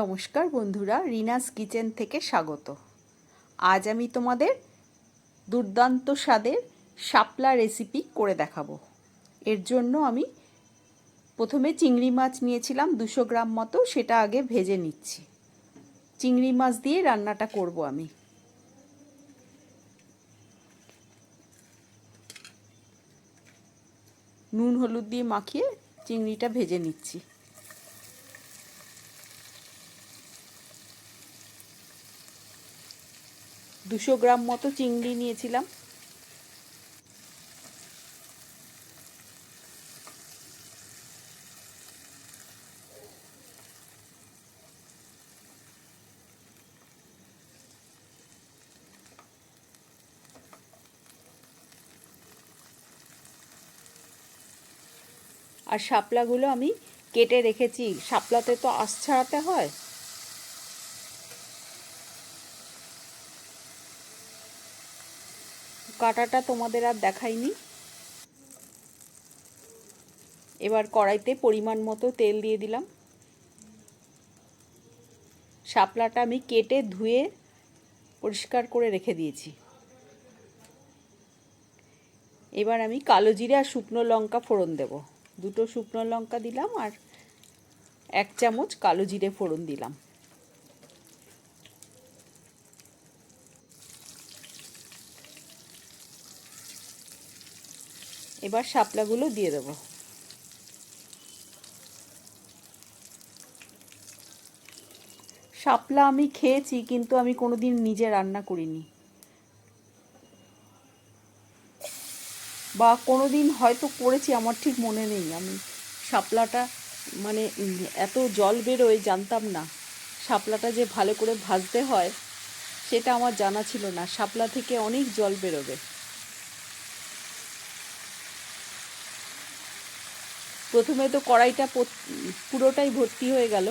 নমস্কার বন্ধুরা, রিনাস কিচেন থেকে স্বাগত। আজ আমি তোমাদের দুর্দান্ত স্বাদের শাপলা রেসিপি করে দেখাবো। এর জন্য আমি প্রথমে চিংড়ি মাছ নিয়েছিলাম দুশো গ্রাম মতো, সেটা আগে ভেজে নিচ্ছি। চিংড়ি মাছ দিয়ে রান্নাটা করব আমি। নুন, হলুদ দিয়ে মাখিয়ে চিংড়িটা ভেজে নিচ্ছি। দুশো গ্রাম মতো চিংড়ি নিয়েছিলাম। আর শাপলাগুলো আমি কেটে রেখেছি। শাপলাতে তো আঁশ ছাড়াতে হয়। কাটাটা তোমাদের আর দেখাইনি। এবার কড়াইতে পরিমাণ মতো তেল দিয়ে দিলাম। শাপলাটা আমি কেটে ধুয়ে পরিষ্কার করে রেখে দিয়েছি। এবার আমি কালো জিরে আর শুকনো লঙ্কা ফোড়ন দেব। দুটো শুকনো লঙ্কা দিলাম আর এক চামচ কালো জিরে ফোড়ন দিলাম। এবার শাপলাগুলো দিয়ে দেবো। শাপলা আমি খেয়েছি, কিন্তু আমি কোনোদিন নিজে রান্না করিনি। বা কোনো দিন হয়তো করেছি, আমার ঠিক মনে নেই। আমি শাপলাটা মানে এত জল বেরোয়, জানতাম না। শাপলাটা যে ভালো করে ভাজতে হয়, সেটা আমার জানা ছিল না। শাপলা থেকে অনেক জল বেরোবে। প্রথমে তো কড়াইটা পুরোটাই ভর্তি হয়ে গেল।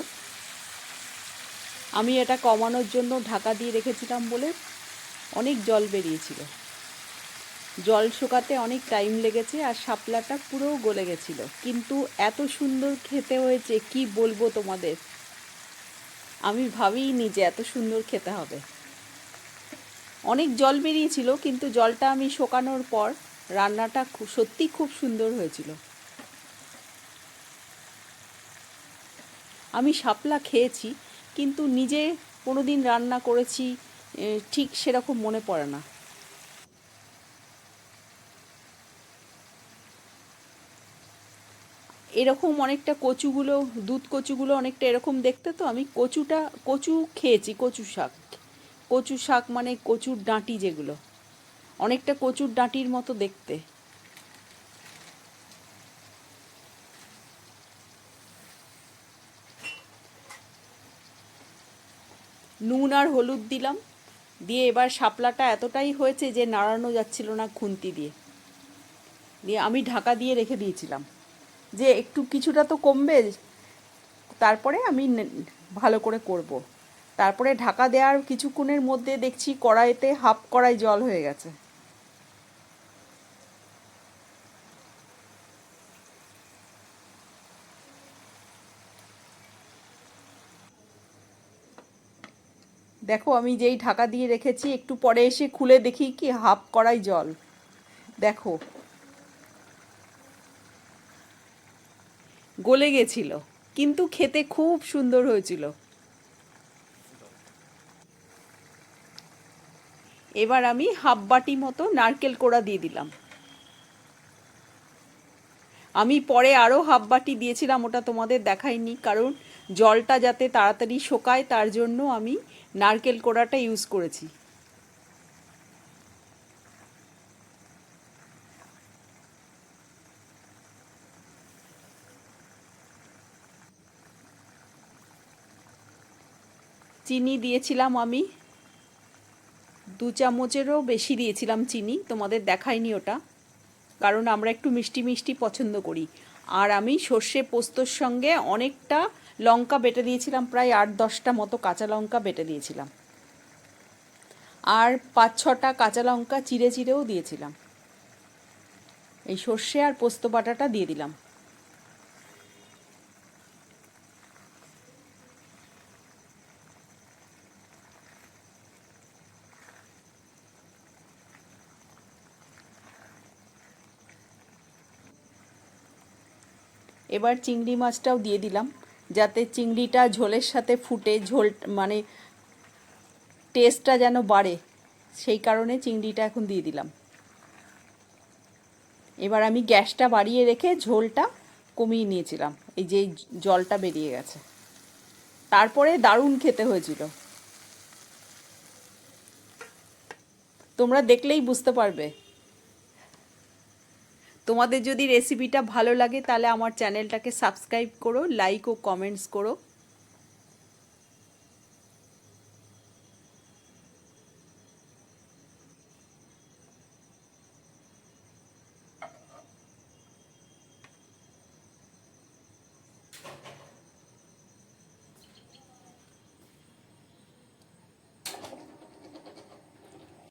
আমি এটা কমানোর জন্য ঢাকা দিয়ে রেখেছিলাম বলে অনেক জল বেরিয়েছিল। জল শুকাতে অনেক টাইম লেগেছে আর শাপলাটা পুরো গলে গেছিল। কিন্তু এত সুন্দর খেতে হয়েছে, কি বলব তোমাদের? আমি ভাবিনি যে এত সুন্দর খেতে হবে। অনেক জল বেরিয়েছিল, কিন্তু জলটা আমি শোকানোর পর রান্নাটা সত্যি খুব সুন্দর হয়েছিল। আমি শাপলা খেয়েছি, কিন্তু নিজে কোনো দিন রান্না করেছি ঠিক সেরকম মনে পড়ে না। এরকম অনেকটা কচুগুলো, দুধ কচুগুলো অনেকটা এরকম দেখতে তো, আমি কচুটা, কচু খেয়েছি, কচু শাক। কচু শাক মানে কচুর ডাঁটি যেগুলো। অনেকটা কচুর ডাঁটির মতো দেখতে। নুন আর হলুদ দিলাম। দিয়ে এবার শাপলাটা এতটাই হয়েছে যে নাড়ানো যাচ্ছিল না খুন্তি দিয়ে। দিয়ে আমি ঢাকা দিয়ে রেখে দিয়েছিলাম। যে একটু কিছুটা তো কমবে, তারপরে আমি ভালো করে করব। তারপরে ঢাকা দেওয়ার কিছুক্ষণের মধ্যে দেখছি কড়াইতে হাফ কড়াই জল হয়ে গেছে। দেখো, আমি যেই ঢাকা দিয়ে রেখেছি, একটু পরে এসে খুলে দেখি কি হাফ করাই জল। দেখো। গলে গেছিল, কিন্তু খেতে খুব সুন্দর হয়েছিল। এবার আমি হাফ বাটি মতো নারকেল কোড়া দিয়ে দিলাম। আমি পরে আরও হাফ বাটি দিয়েছিলাম, ওটা তোমাদের দেখাইনি, কারণ জলটা যাতে তাড়াতাড়ি শোকায়, তার জন্য আমি নারকেল কোড়াটা ইউজ করেছি। চিনি দিয়েছিলাম আমি। দু চামচেরও বেশি দিয়েছিলাম চিনি, তোমাদের দেখাইনি ওটা, কারণ আমরা একটু মিষ্টি মিষ্টি পছন্দ করি। আর আমি সর্ষে পোস্তর সঙ্গে অনেকটা লঙ্কা বেটে দিয়েছিলাম প্রায় আট দশটা মতো কাঁচা লঙ্কা বেটে দিয়েছিলাম। আর পাঁচ ছটা কাঁচা লঙ্কা চিড়ে চিড়েও দিয়েছিলাম। এই সর্ষে আর পোস্ত বাটাটা দিয়ে দিলাম। এবার চিংড়ি মাছটাও দিয়ে দিলাম। যাতে চিংড়িটা ঝোলের সাথে ফুটে, ঝোল মানে টেস্টটা যেন বাড়ে, সেই কারণে চিংড়িটা এখন দিয়ে দিলাম। এবার আমি গ্যাসটা বাড়িয়ে রেখে ঝোলটা কমিয়ে নিয়েছিলাম, এই যে জলটা বেরিয়ে গেছে। তারপরে দারুণ খেতে হয়েছিল। তোমরা দেখলেই বুঝতে পারবে। তোমাদের যদি রেসিপিটা ভালো লাগে তাহলে আমার চ্যানেলটাকে সাবস্ক্রাইব করো লাইক ও কমেন্টস করো।